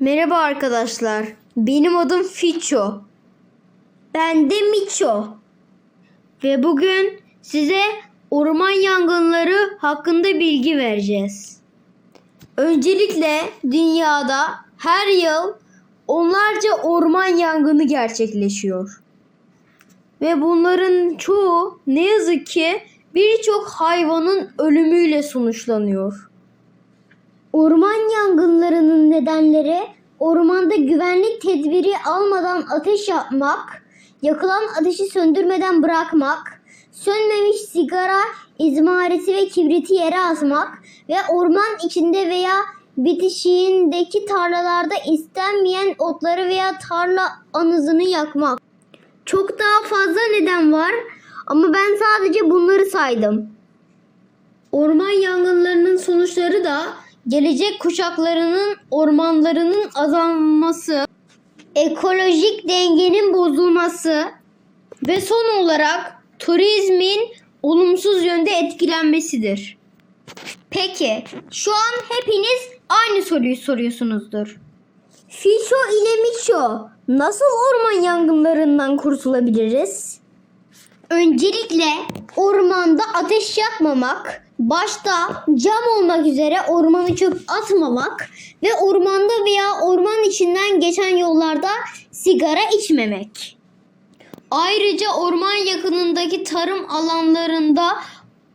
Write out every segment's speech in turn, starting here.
Merhaba arkadaşlar. Benim adım Fiço. Ben de Miço. Ve bugün size orman yangınları hakkında bilgi vereceğiz. Öncelikle dünyada her yıl onlarca orman yangını gerçekleşiyor. Ve bunların çoğu ne yazık ki birçok hayvanın ölümüyle sonuçlanıyor. Orman yangınlarının nedenleri ormanda güvenlik tedbiri almadan ateş yapmak, yakılan ateşi söndürmeden bırakmak, sönmemiş sigara izmariti ve kibriti yere asmak ve orman içinde veya bitişiğindeki tarlalarda istenmeyen otları veya tarla anızını yakmak. Çok daha fazla neden var ama ben sadece bunları saydım. Orman yangınlarının sonuçları da gelecek kuşaklarının ormanlarının azalması, ekolojik dengenin bozulması ve son olarak turizmin olumsuz yönde etkilenmesidir. Peki, şu an hepiniz aynı soruyu soruyorsunuzdur. Fişo ile Miço nasıl orman yangınlarından kurtulabiliriz? Öncelikle ormanda ateş yakmamak, başta cam olmak üzere ormanı çöp atmamak ve ormanda veya orman içinden geçen yollarda sigara içmemek. Ayrıca orman yakınındaki tarım alanlarında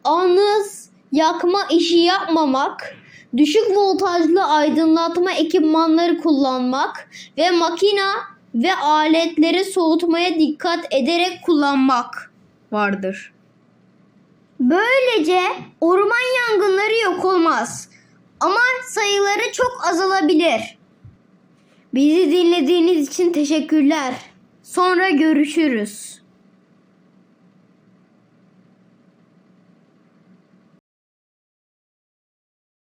anız yakma işi yapmamak, düşük voltajlı aydınlatma ekipmanları kullanmak ve makina ve aletleri soğutmaya dikkat ederek kullanmak vardır. Böylece orman yangınları yok olmaz ama sayıları çok azalabilir. Bizi dinlediğiniz için teşekkürler. Sonra görüşürüz.